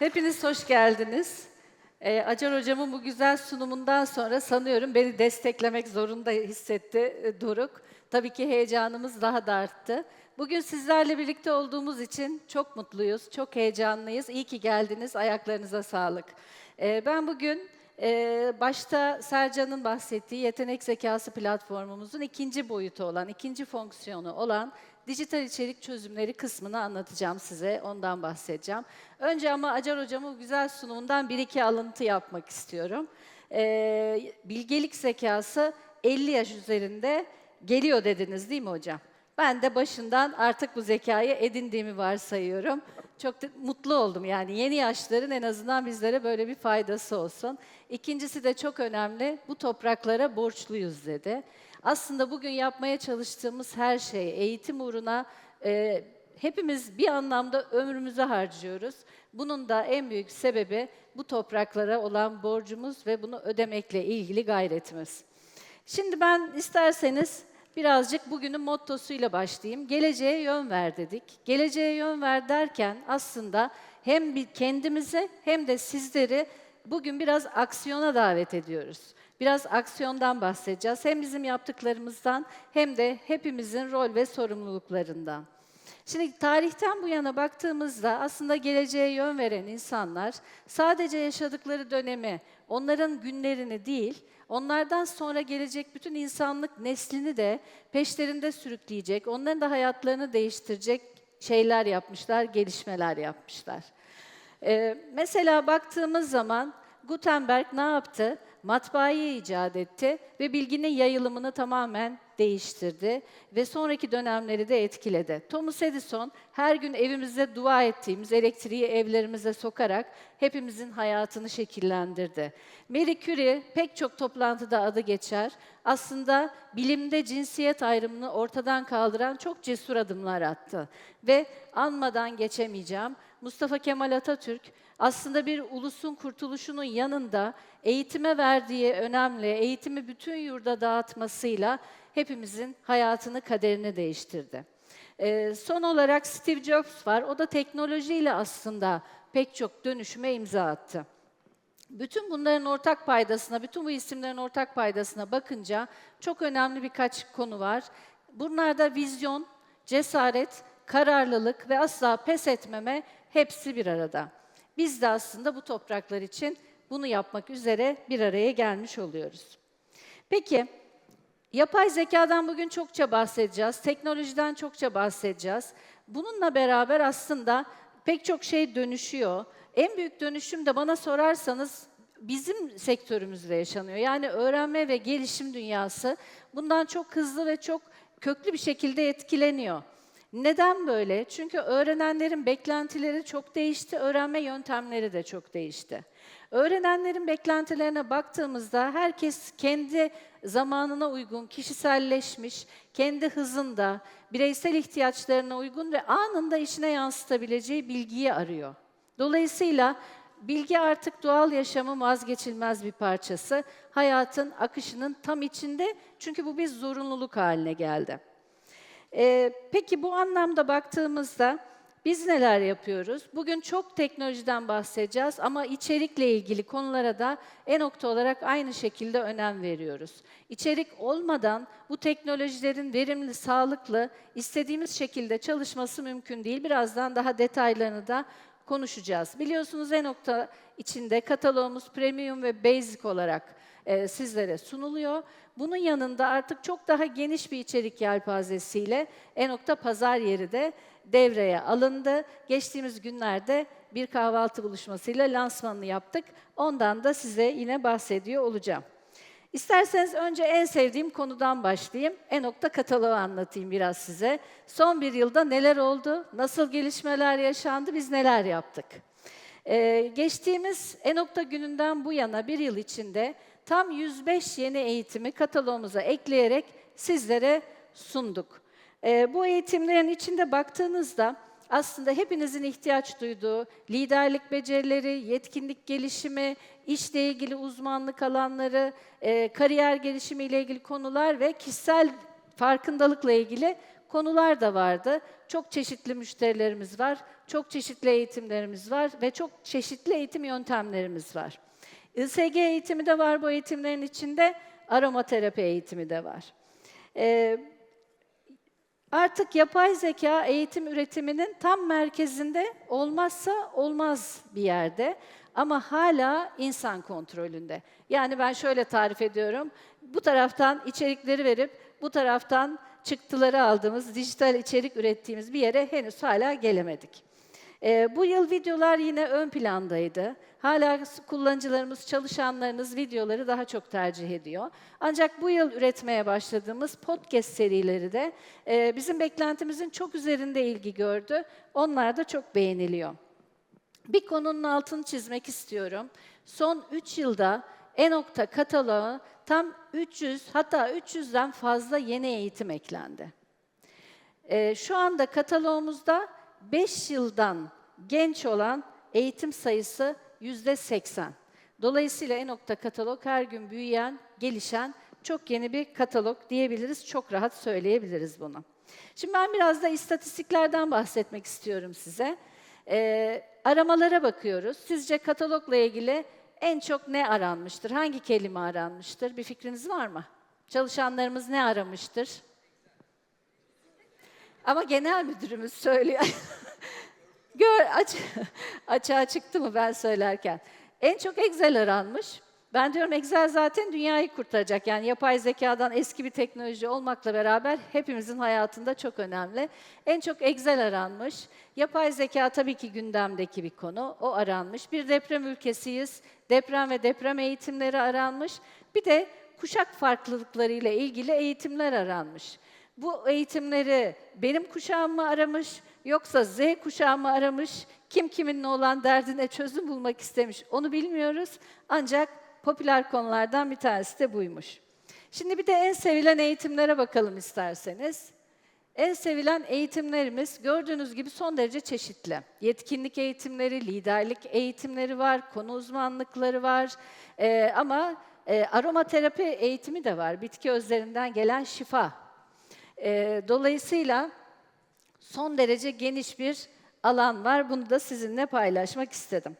Hepiniz hoş geldiniz. Ee, Acar Hocam'ın bu güzel sunumundan sonra sanıyorum beni desteklemek zorunda hissetti e, Doruk. Tabii ki heyecanımız daha da arttı. Bugün sizlerle birlikte olduğumuz için çok mutluyuz, çok heyecanlıyız. İyi ki geldiniz, ayaklarınıza sağlık. Ee, ben bugün e, başta Sercan'ın bahsettiği yetenek zekası platformumuzun ikinci boyutu olan, ikinci fonksiyonu olan dijital içerik çözümleri kısmını anlatacağım size. Ondan bahsedeceğim. Önce ama Acar Hocam'ın güzel sunumundan bir iki alıntı yapmak istiyorum. Ee, bilgelik zekası 50 yaş üzerinde geliyor dediniz değil mi hocam? Ben de başından artık bu zekayı edindiğimi varsayıyorum. Çok da mutlu oldum yani yeni yaşların en azından bizlere böyle bir faydası olsun. İkincisi de çok önemli, bu topraklara borçluyuz dedi. Aslında bugün yapmaya çalıştığımız her şey eğitim uğruna e, hepimiz bir anlamda ömrümüzü harcıyoruz. Bunun da en büyük sebebi bu topraklara olan borcumuz ve bunu ödemekle ilgili gayretimiz. Şimdi ben isterseniz birazcık bugünün mottosuyla başlayayım. Geleceğe yön ver dedik. Geleceğe yön ver derken aslında hem bir kendimize hem de sizleri bugün biraz aksiyona davet ediyoruz. Biraz aksiyondan bahsedeceğiz. Hem bizim yaptıklarımızdan hem de hepimizin rol ve sorumluluklarından. Şimdi tarihten bu yana baktığımızda aslında geleceğe yön veren insanlar sadece yaşadıkları dönemi, onların günlerini değil, onlardan sonra gelecek bütün insanlık neslini de peşlerinde sürükleyecek, onların da hayatlarını değiştirecek şeyler yapmışlar, gelişmeler yapmışlar. Ee, mesela baktığımız zaman Gutenberg ne yaptı? Matbaayı icat etti ve bilginin yayılımını tamamen değiştirdi ve sonraki dönemleri de etkiledi. Thomas Edison her gün evimizde dua ettiğimiz elektriği evlerimize sokarak hepimizin hayatını şekillendirdi. Marie Curie pek çok toplantıda adı geçer. Aslında bilimde cinsiyet ayrımını ortadan kaldıran çok cesur adımlar attı. Ve anmadan geçemeyeceğim. Mustafa Kemal Atatürk aslında bir ulusun kurtuluşunun yanında eğitime verdiği önemli, eğitimi bütün yurda dağıtmasıyla hepimizin hayatını, kaderini değiştirdi. Ee, son olarak Steve Jobs var. O da teknolojiyle aslında pek çok dönüşüme imza attı. Bütün bunların ortak paydasına, bütün bu isimlerin ortak paydasına bakınca çok önemli birkaç konu var. Bunlarda vizyon, cesaret, kararlılık ve asla pes etmeme hepsi bir arada. Biz de aslında bu topraklar için bunu yapmak üzere bir araya gelmiş oluyoruz. Peki, yapay zekadan bugün çokça bahsedeceğiz, teknolojiden çokça bahsedeceğiz. Bununla beraber aslında pek çok şey dönüşüyor. En büyük dönüşüm de bana sorarsanız bizim sektörümüzde yaşanıyor. Yani öğrenme ve gelişim dünyası bundan çok hızlı ve çok köklü bir şekilde etkileniyor. Neden böyle? Çünkü öğrenenlerin beklentileri çok değişti, öğrenme yöntemleri de çok değişti. Öğrenenlerin beklentilerine baktığımızda herkes kendi zamanına uygun, kişiselleşmiş, kendi hızında, bireysel ihtiyaçlarına uygun ve anında işine yansıtabileceği bilgiyi arıyor. Dolayısıyla bilgi artık doğal yaşamın vazgeçilmez bir parçası. Hayatın akışının tam içinde çünkü bu bir zorunluluk haline geldi. Ee, peki bu anlamda baktığımızda biz neler yapıyoruz? Bugün çok teknolojiden bahsedeceğiz ama içerikle ilgili konulara da e-nokta olarak aynı şekilde önem veriyoruz. İçerik olmadan bu teknolojilerin verimli, sağlıklı, istediğimiz şekilde çalışması mümkün değil. Birazdan daha detaylarını da konuşacağız. Biliyorsunuz e-nokta içinde kataloğumuz premium ve basic olarak e, sizlere sunuluyor. Bunun yanında artık çok daha geniş bir içerik yelpazesiyle e-nokta pazar yeri de devreye alındı. Geçtiğimiz günlerde bir kahvaltı buluşmasıyla lansmanını yaptık. Ondan da size yine bahsediyor olacağım. İsterseniz önce en sevdiğim konudan başlayayım. E-nokta kataloğu anlatayım biraz size. Son bir yılda neler oldu, nasıl gelişmeler yaşandı, biz neler yaptık? Ee, geçtiğimiz e-nokta gününden bu yana bir yıl içinde tam 105 yeni eğitimi kataloğumuza ekleyerek sizlere sunduk. Ee, bu eğitimlerin içinde baktığınızda aslında hepinizin ihtiyaç duyduğu liderlik becerileri, yetkinlik gelişimi, işle ilgili uzmanlık alanları, e, kariyer gelişimi ile ilgili konular ve kişisel farkındalıkla ilgili konular da vardı. Çok çeşitli müşterilerimiz var, çok çeşitli eğitimlerimiz var ve çok çeşitli eğitim yöntemlerimiz var. ISG eğitimi de var bu eğitimlerin içinde, aromaterapi eğitimi de var. Ee, Artık yapay zeka eğitim üretiminin tam merkezinde olmazsa olmaz bir yerde ama hala insan kontrolünde. Yani ben şöyle tarif ediyorum. Bu taraftan içerikleri verip bu taraftan çıktıları aldığımız, dijital içerik ürettiğimiz bir yere henüz hala gelemedik. Ee, bu yıl videolar yine ön plandaydı. Hala kullanıcılarımız, çalışanlarınız videoları daha çok tercih ediyor. Ancak bu yıl üretmeye başladığımız podcast serileri de e, bizim beklentimizin çok üzerinde ilgi gördü. Onlar da çok beğeniliyor. Bir konunun altını çizmek istiyorum. Son 3 yılda E-Nokta kataloğu tam 300 hatta 300'den fazla yeni eğitim eklendi. Ee, şu anda kataloğumuzda 5 yıldan genç olan eğitim sayısı yüzde 80. Dolayısıyla E-Nokta katalog her gün büyüyen, gelişen çok yeni bir katalog diyebiliriz. Çok rahat söyleyebiliriz bunu. Şimdi ben biraz da istatistiklerden bahsetmek istiyorum size. Ee, aramalara bakıyoruz. Sizce katalogla ilgili en çok ne aranmıştır? Hangi kelime aranmıştır? Bir fikriniz var mı? Çalışanlarımız ne aramıştır? Ama genel müdürümüz söylüyor. Gör, aç, açığa çıktı mı ben söylerken? En çok Excel aranmış. Ben diyorum Excel zaten dünyayı kurtaracak. Yani yapay zekadan eski bir teknoloji olmakla beraber hepimizin hayatında çok önemli. En çok Excel aranmış. Yapay zeka tabii ki gündemdeki bir konu. O aranmış. Bir deprem ülkesiyiz. Deprem ve deprem eğitimleri aranmış. Bir de kuşak farklılıkları ile ilgili eğitimler aranmış. Bu eğitimleri benim kuşağım mı aramış yoksa Z kuşağı mı aramış? Kim kiminle olan derdine çözüm bulmak istemiş onu bilmiyoruz. Ancak popüler konulardan bir tanesi de buymuş. Şimdi bir de en sevilen eğitimlere bakalım isterseniz. En sevilen eğitimlerimiz gördüğünüz gibi son derece çeşitli. Yetkinlik eğitimleri, liderlik eğitimleri var, konu uzmanlıkları var. Ee, ama e, aromaterapi eğitimi de var. Bitki özlerinden gelen şifa. Ee, dolayısıyla son derece geniş bir alan var. Bunu da sizinle paylaşmak istedim.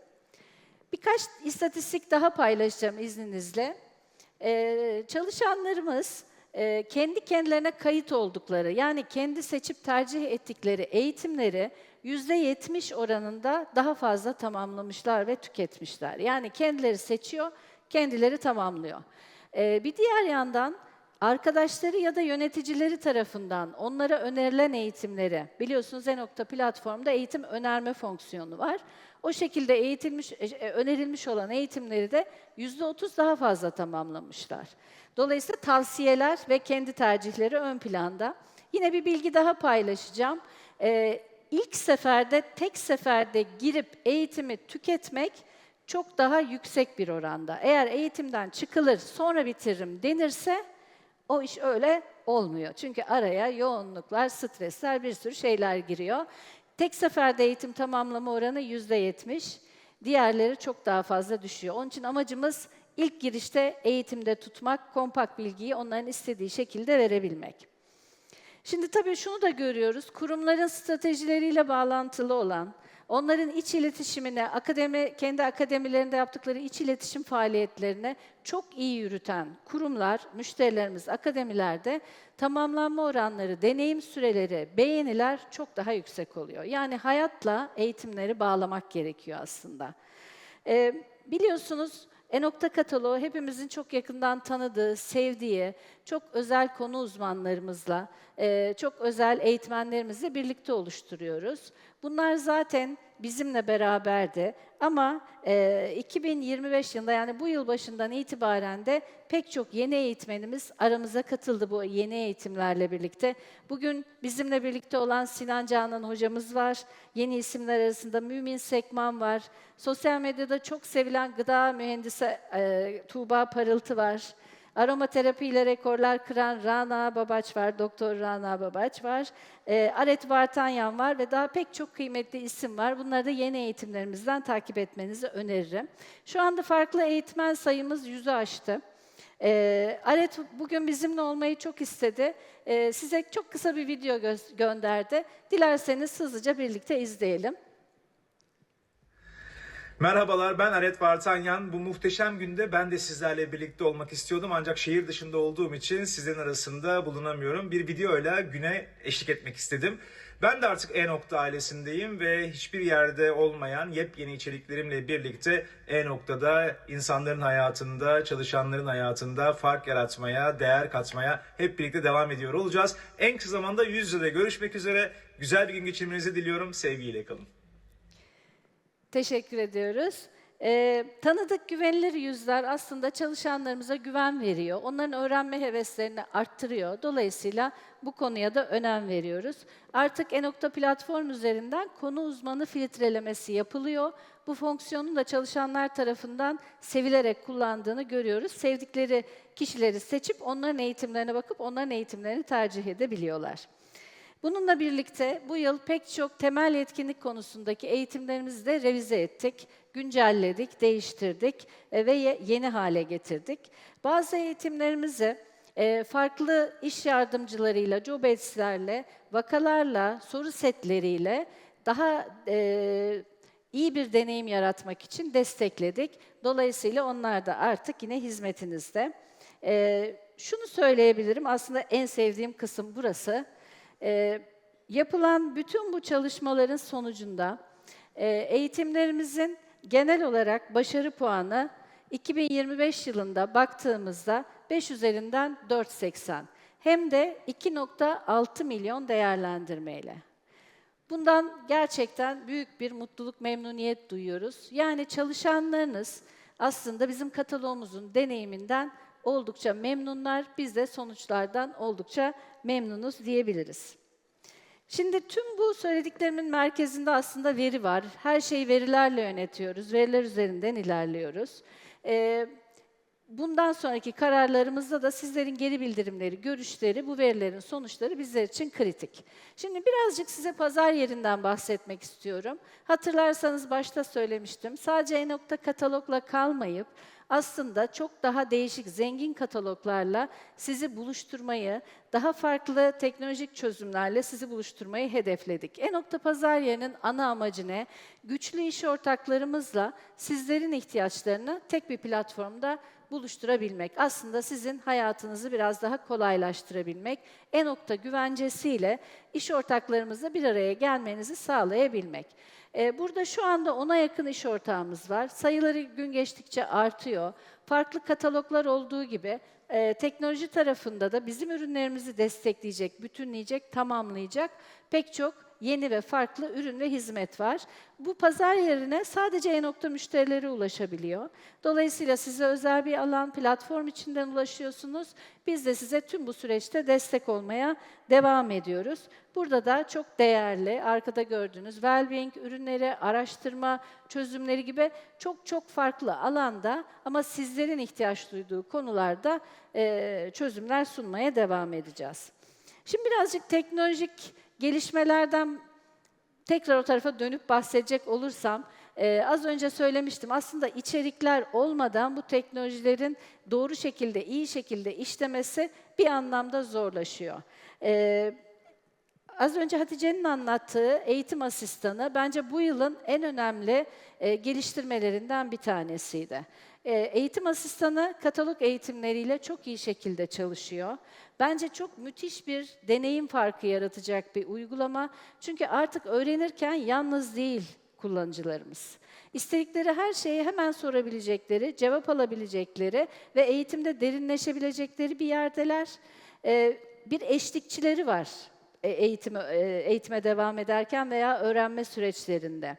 Birkaç istatistik daha paylaşacağım izninizle. Ee, çalışanlarımız e, kendi kendilerine kayıt oldukları, yani kendi seçip tercih ettikleri eğitimleri %70 oranında daha fazla tamamlamışlar ve tüketmişler. Yani kendileri seçiyor, kendileri tamamlıyor. Ee, bir diğer yandan arkadaşları ya da yöneticileri tarafından onlara önerilen eğitimleri, biliyorsunuz E-Nokta platformda eğitim önerme fonksiyonu var. O şekilde eğitilmiş, e, önerilmiş olan eğitimleri de %30 daha fazla tamamlamışlar. Dolayısıyla tavsiyeler ve kendi tercihleri ön planda. Yine bir bilgi daha paylaşacağım. Ee, ilk seferde, tek seferde girip eğitimi tüketmek çok daha yüksek bir oranda. Eğer eğitimden çıkılır, sonra bitiririm denirse o iş öyle olmuyor. Çünkü araya yoğunluklar, stresler, bir sürü şeyler giriyor. Tek seferde eğitim tamamlama oranı yüzde yetmiş. Diğerleri çok daha fazla düşüyor. Onun için amacımız ilk girişte eğitimde tutmak, kompakt bilgiyi onların istediği şekilde verebilmek. Şimdi tabii şunu da görüyoruz, kurumların stratejileriyle bağlantılı olan, onların iç iletişimine, akademi, kendi akademilerinde yaptıkları iç iletişim faaliyetlerine çok iyi yürüten kurumlar, müşterilerimiz akademilerde tamamlanma oranları, deneyim süreleri, beğeniler çok daha yüksek oluyor. Yani hayatla eğitimleri bağlamak gerekiyor aslında. Ee, biliyorsunuz e-Nokta kataloğu hepimizin çok yakından tanıdığı, sevdiği, çok özel konu uzmanlarımızla, e, çok özel eğitmenlerimizle birlikte oluşturuyoruz. Bunlar zaten bizimle beraberdi ama e, 2025 yılında yani bu yıl başından itibaren de pek çok yeni eğitmenimiz aramıza katıldı bu yeni eğitimlerle birlikte. Bugün bizimle birlikte olan Sinan Canan hocamız var. Yeni isimler arasında Mümin Sekman var. Sosyal medyada çok sevilen gıda mühendisi e, Tuğba Parıltı var. Aromaterapi ile rekorlar kıran Rana Babaç var, Doktor Rana Babaç var. E, Aret Vartanyan var ve daha pek çok kıymetli isim var. Bunları da yeni eğitimlerimizden takip etmenizi öneririm. Şu anda farklı eğitmen sayımız yüzü aştı. E, Aret bugün bizimle olmayı çok istedi. E, size çok kısa bir video gö- gönderdi. Dilerseniz hızlıca birlikte izleyelim. Merhabalar ben Aret Vartanyan. Bu muhteşem günde ben de sizlerle birlikte olmak istiyordum ancak şehir dışında olduğum için sizlerin arasında bulunamıyorum. Bir videoyla güne eşlik etmek istedim. Ben de artık E-Nokta ailesindeyim ve hiçbir yerde olmayan yepyeni içeriklerimle birlikte E-Nokta'da insanların hayatında, çalışanların hayatında fark yaratmaya, değer katmaya hep birlikte devam ediyor olacağız. En kısa zamanda yüz yüze görüşmek üzere. Güzel bir gün geçirmenizi diliyorum. Sevgiyle kalın. Teşekkür ediyoruz. Ee, tanıdık güvenilir yüzler aslında çalışanlarımıza güven veriyor. Onların öğrenme heveslerini arttırıyor. Dolayısıyla bu konuya da önem veriyoruz. Artık Enokta platform üzerinden konu uzmanı filtrelemesi yapılıyor. Bu fonksiyonun da çalışanlar tarafından sevilerek kullandığını görüyoruz. Sevdikleri kişileri seçip onların eğitimlerine bakıp onların eğitimlerini tercih edebiliyorlar. Bununla birlikte bu yıl pek çok temel yetkinlik konusundaki eğitimlerimizi de revize ettik, güncelledik, değiştirdik e, ve ye- yeni hale getirdik. Bazı eğitimlerimizi e, farklı iş yardımcılarıyla, job aids'lerle, vakalarla, soru setleriyle daha e, iyi bir deneyim yaratmak için destekledik. Dolayısıyla onlar da artık yine hizmetinizde. Şunu söyleyebilirim, aslında en sevdiğim kısım burası. Ee, yapılan bütün bu çalışmaların sonucunda e, eğitimlerimizin genel olarak başarı puanı 2025 yılında baktığımızda 5 üzerinden 4.80 hem de 2.6 milyon değerlendirmeyle. Bundan gerçekten büyük bir mutluluk, memnuniyet duyuyoruz. Yani çalışanlarınız aslında bizim kataloğumuzun deneyiminden oldukça memnunlar. Biz de sonuçlardan oldukça memnunuz diyebiliriz. Şimdi tüm bu söylediklerimin merkezinde aslında veri var. Her şeyi verilerle yönetiyoruz. Veriler üzerinden ilerliyoruz. Ee, Bundan sonraki kararlarımızda da sizlerin geri bildirimleri, görüşleri, bu verilerin sonuçları bizler için kritik. Şimdi birazcık size pazar yerinden bahsetmek istiyorum. Hatırlarsanız başta söylemiştim. Sadece e-nokta katalogla kalmayıp aslında çok daha değişik, zengin kataloglarla sizi buluşturmayı, daha farklı teknolojik çözümlerle sizi buluşturmayı hedefledik. E-nokta pazar yerinin ana amacı ne? Güçlü iş ortaklarımızla sizlerin ihtiyaçlarını tek bir platformda buluşturabilmek. Aslında sizin hayatınızı biraz daha kolaylaştırabilmek. E-nokta güvencesiyle iş ortaklarımızla bir araya gelmenizi sağlayabilmek. Ee, Burada şu anda ona yakın iş ortağımız var. Sayıları gün geçtikçe artıyor. Farklı kataloglar olduğu gibi e, teknoloji tarafında da bizim ürünlerimizi destekleyecek, bütünleyecek, tamamlayacak pek çok yeni ve farklı ürün ve hizmet var. Bu pazar yerine sadece e-nokta müşterileri ulaşabiliyor. Dolayısıyla size özel bir alan, platform içinden ulaşıyorsunuz. Biz de size tüm bu süreçte destek olmaya devam ediyoruz. Burada da çok değerli, arkada gördüğünüz well-being ürünleri, araştırma çözümleri gibi çok çok farklı alanda ama sizlerin ihtiyaç duyduğu konularda eee, çözümler sunmaya devam edeceğiz. Şimdi birazcık teknolojik gelişmelerden tekrar o tarafa dönüp bahsedecek olursam, e, az önce söylemiştim aslında içerikler olmadan bu teknolojilerin doğru şekilde, iyi şekilde işlemesi bir anlamda zorlaşıyor. E, Az önce Hatice'nin anlattığı eğitim asistanı bence bu yılın en önemli e, geliştirmelerinden bir tanesiydi. E, eğitim asistanı katalog eğitimleriyle çok iyi şekilde çalışıyor. Bence çok müthiş bir deneyim farkı yaratacak bir uygulama. Çünkü artık öğrenirken yalnız değil kullanıcılarımız. İstedikleri her şeyi hemen sorabilecekleri, cevap alabilecekleri ve eğitimde derinleşebilecekleri bir yerdeler. E, bir eşlikçileri var e, eğitime, e, eğitime devam ederken veya öğrenme süreçlerinde.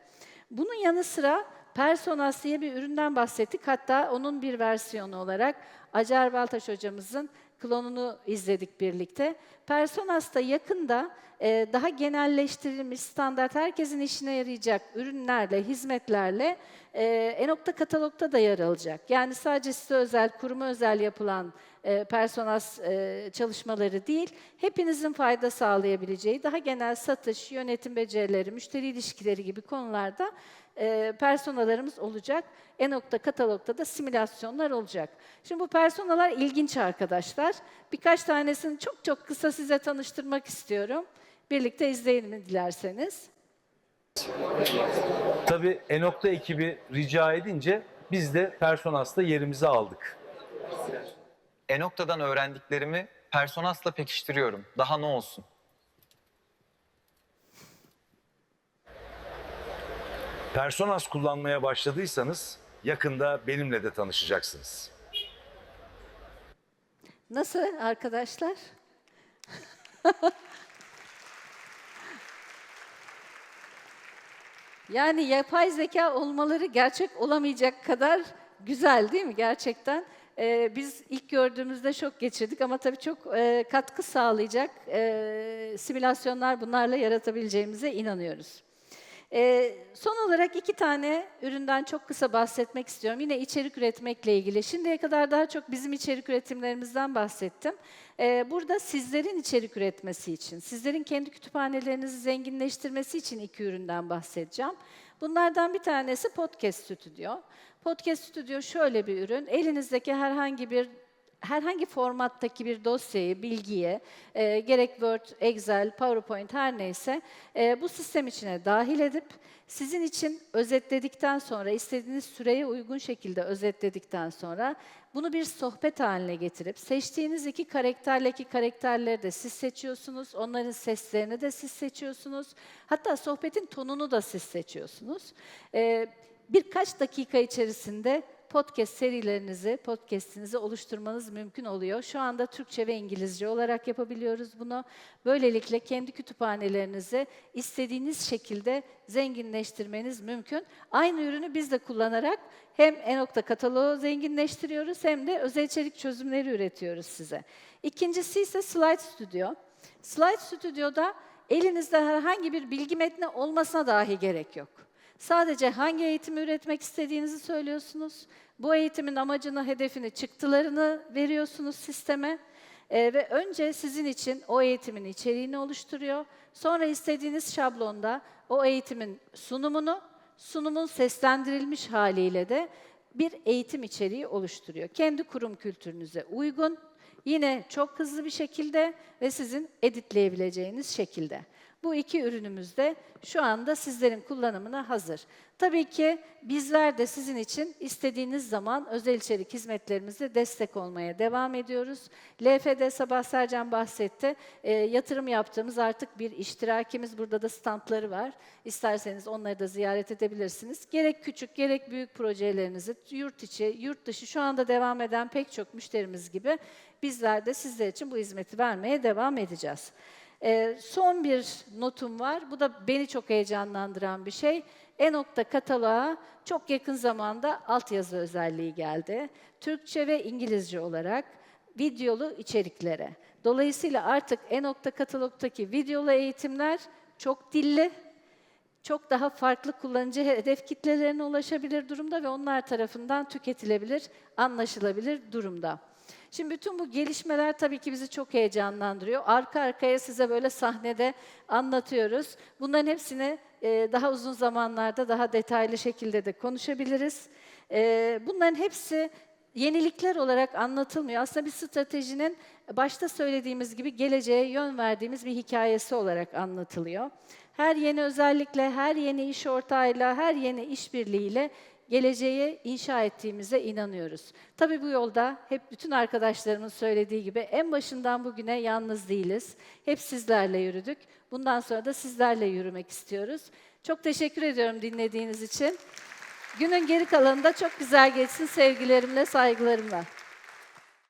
Bunun yanı sıra Personas diye bir üründen bahsettik. Hatta onun bir versiyonu olarak Acar Baltaş hocamızın klonunu izledik birlikte. Personas da yakında e, daha genelleştirilmiş standart, herkesin işine yarayacak ürünlerle, hizmetlerle e, e-nokta katalogda da yer alacak. Yani sadece size özel, kuruma özel yapılan e, personas e, çalışmaları değil, hepinizin fayda sağlayabileceği daha genel satış, yönetim becerileri, müşteri ilişkileri gibi konularda e, personalarımız olacak. E-nokta katalogda da simülasyonlar olacak. Şimdi bu personalar ilginç arkadaşlar. Birkaç tanesini çok çok kısa size tanıştırmak istiyorum. Birlikte izleyelim dilerseniz. Tabii Enokta ekibi rica edince biz de Personas'ta yerimizi aldık. Enokta'dan öğrendiklerimi Personas'la pekiştiriyorum. Daha ne olsun? Personas kullanmaya başladıysanız yakında benimle de tanışacaksınız. Nasıl arkadaşlar? yani yapay zeka olmaları gerçek olamayacak kadar güzel değil mi gerçekten? Ee, biz ilk gördüğümüzde şok geçirdik ama tabii çok e, katkı sağlayacak e, simülasyonlar bunlarla yaratabileceğimize inanıyoruz. Ee, son olarak iki tane üründen çok kısa bahsetmek istiyorum. Yine içerik üretmekle ilgili. Şimdiye kadar daha çok bizim içerik üretimlerimizden bahsettim. Ee, burada sizlerin içerik üretmesi için, sizlerin kendi kütüphanelerinizi zenginleştirmesi için iki üründen bahsedeceğim. Bunlardan bir tanesi Podcast Studio. Podcast Studio şöyle bir ürün. Elinizdeki herhangi bir herhangi formattaki bir dosyayı, bilgiyi, e, gerek Word, Excel, PowerPoint her neyse e, bu sistem içine dahil edip sizin için özetledikten sonra, istediğiniz süreye uygun şekilde özetledikten sonra bunu bir sohbet haline getirip seçtiğiniz iki karakterleki karakterleri de siz seçiyorsunuz, onların seslerini de siz seçiyorsunuz, hatta sohbetin tonunu da siz seçiyorsunuz. E, birkaç dakika içerisinde podcast serilerinizi, podcast'inizi oluşturmanız mümkün oluyor. Şu anda Türkçe ve İngilizce olarak yapabiliyoruz bunu. Böylelikle kendi kütüphanelerinizi istediğiniz şekilde zenginleştirmeniz mümkün. Aynı ürünü biz de kullanarak hem e-nokta kataloğu zenginleştiriyoruz hem de özel içerik çözümleri üretiyoruz size. İkincisi ise Slide Studio. Slide Studio'da elinizde herhangi bir bilgi metni olmasına dahi gerek yok. Sadece hangi eğitimi üretmek istediğinizi söylüyorsunuz. Bu eğitimin amacını, hedefini, çıktılarını veriyorsunuz sisteme. Ee, ve önce sizin için o eğitimin içeriğini oluşturuyor. Sonra istediğiniz şablonda o eğitimin sunumunu, sunumun seslendirilmiş haliyle de bir eğitim içeriği oluşturuyor. Kendi kurum kültürünüze uygun, yine çok hızlı bir şekilde ve sizin editleyebileceğiniz şekilde. Bu iki ürünümüz de şu anda sizlerin kullanımına hazır. Tabii ki bizler de sizin için istediğiniz zaman özel içerik hizmetlerimizle destek olmaya devam ediyoruz. LFD Sabah Sercan bahsetti. E, yatırım yaptığımız artık bir iştirakimiz. Burada da standları var. İsterseniz onları da ziyaret edebilirsiniz. Gerek küçük gerek büyük projelerinizi yurt içi, yurt dışı şu anda devam eden pek çok müşterimiz gibi bizler de sizler için bu hizmeti vermeye devam edeceğiz. Ee, son bir notum var. Bu da beni çok heyecanlandıran bir şey. E-nokta kataloğa çok yakın zamanda altyazı özelliği geldi. Türkçe ve İngilizce olarak videolu içeriklere. Dolayısıyla artık e-nokta katalogdaki videolu eğitimler çok dilli, çok daha farklı kullanıcı hedef kitlelerine ulaşabilir durumda ve onlar tarafından tüketilebilir, anlaşılabilir durumda. Şimdi bütün bu gelişmeler tabii ki bizi çok heyecanlandırıyor. Arka arkaya size böyle sahnede anlatıyoruz. Bunların hepsini e, daha uzun zamanlarda daha detaylı şekilde de konuşabiliriz. E, bunların hepsi yenilikler olarak anlatılmıyor. Aslında bir stratejinin başta söylediğimiz gibi geleceğe yön verdiğimiz bir hikayesi olarak anlatılıyor. Her yeni özellikle, her yeni iş ortağıyla, her yeni işbirliğiyle geleceğe inşa ettiğimize inanıyoruz. Tabii bu yolda hep bütün arkadaşlarımın söylediği gibi en başından bugüne yalnız değiliz. Hep sizlerle yürüdük. Bundan sonra da sizlerle yürümek istiyoruz. Çok teşekkür ediyorum dinlediğiniz için. Günün geri kalanında çok güzel geçsin sevgilerimle, saygılarımla.